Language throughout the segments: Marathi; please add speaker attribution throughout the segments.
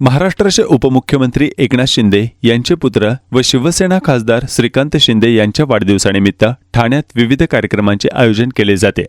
Speaker 1: महाराष्ट्राचे उपमुख्यमंत्री एकनाथ शिंदे यांचे पुत्र व शिवसेना खासदार श्रीकांत शिंदे यांच्या वाढदिवसानिमित्त ठाण्यात विविध कार्यक्रमांचे आयोजन केले जाते.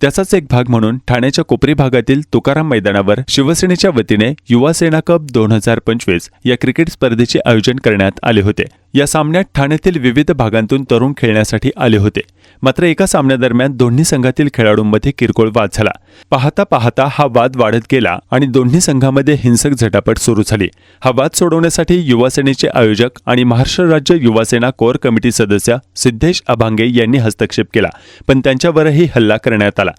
Speaker 1: त्याचाच एक भाग म्हणून ठाण्याच्या कोपरी भागातील तुकाराम मैदानावर शिवसेनेच्या वतीने युवा सेना कप दोन हजार पंचवीस या क्रिकेट स्पर्धेचे आयोजन करण्यात आले होते. या सामन्यात ठाण्यातील विविध भागांतून तरुण खेळण्यासाठी आले होते. मात्र एका सामन्यादरम्यान दोन्ही संघातील खेळाडूंमध्ये किरकोळ वाद झाला. पाहता पाहता हा वाद वाढत गेला आणि दोन्ही संघामध्ये हिंसक झटापट सुरू झाली. हा वाद सोडवण्यासाठी युवासेनेचे आयोजक आणि महाराष्ट्र राज्य युवासेना कोर कमिटी सदस्य सिद्धेश अभांगे यांनी हस्तक्षेप केला पण त्यांच्यावरही हल्ला करण्यात आला.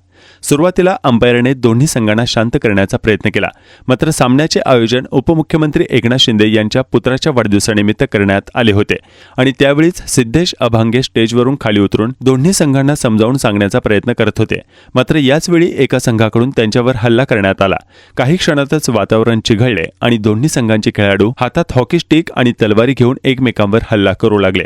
Speaker 1: सुरुवातीला अंपायरने दोन्ही संघांना शांत करण्याचा प्रयत्न केला मात्र सामन्याचे आयोजन उपमुख्यमंत्री एकनाथ शिंदे यांच्या पुत्राच्या वाढदिवसानिमित्त करण्यात आले होते आणि त्यावेळीच सिद्धेश अभांगे स्टेजवरून खाली उतरून दोन्ही संघांना समजावून सांगण्याचा प्रयत्न करत होते. मात्र याच वेळी एका संघाकडून त्यांच्यावर हल्ला करण्यात आला. काही क्षणातच वातावरण चिघळले आणि दोन्ही संघांचे खेळाडू हातात हॉकी स्टिक आणि तलवारी घेऊन एकमेकांवर हल्ला करू लागले.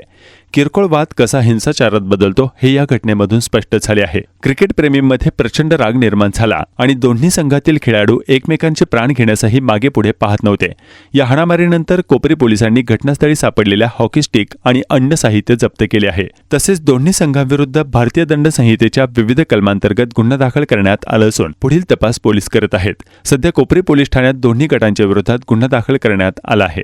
Speaker 1: किरकोळ वाद कसा हिंसाचारात बदलतो हे या घटनेमधून स्पष्ट झाले आहे. क्रिकेट प्रेमींमध्ये प्रचंड राग निर्माण झाला आणि दोन्ही संघातील खेळाडू एकमेकांचे प्राण घेण्यासही मागे पुढे पाहत नव्हते. या हाणामारीनंतर कोपरी पोलिसांनी घटनास्थळी सापडलेल्या हॉकी स्टिक आणि अन्य साहित्य जप्त केले आहे. तसेच दोन्ही संघांविरुद्ध भारतीय दंड संहितेच्या विविध कलमांतर्गत गुन्हा दाखल करण्यात आला असून पुढील तपास पोलीस करत आहेत. सध्या कोपरी पोलीस ठाण्यात दोन्ही गटांच्या विरोधात गुन्हा दाखल करण्यात आला आहे.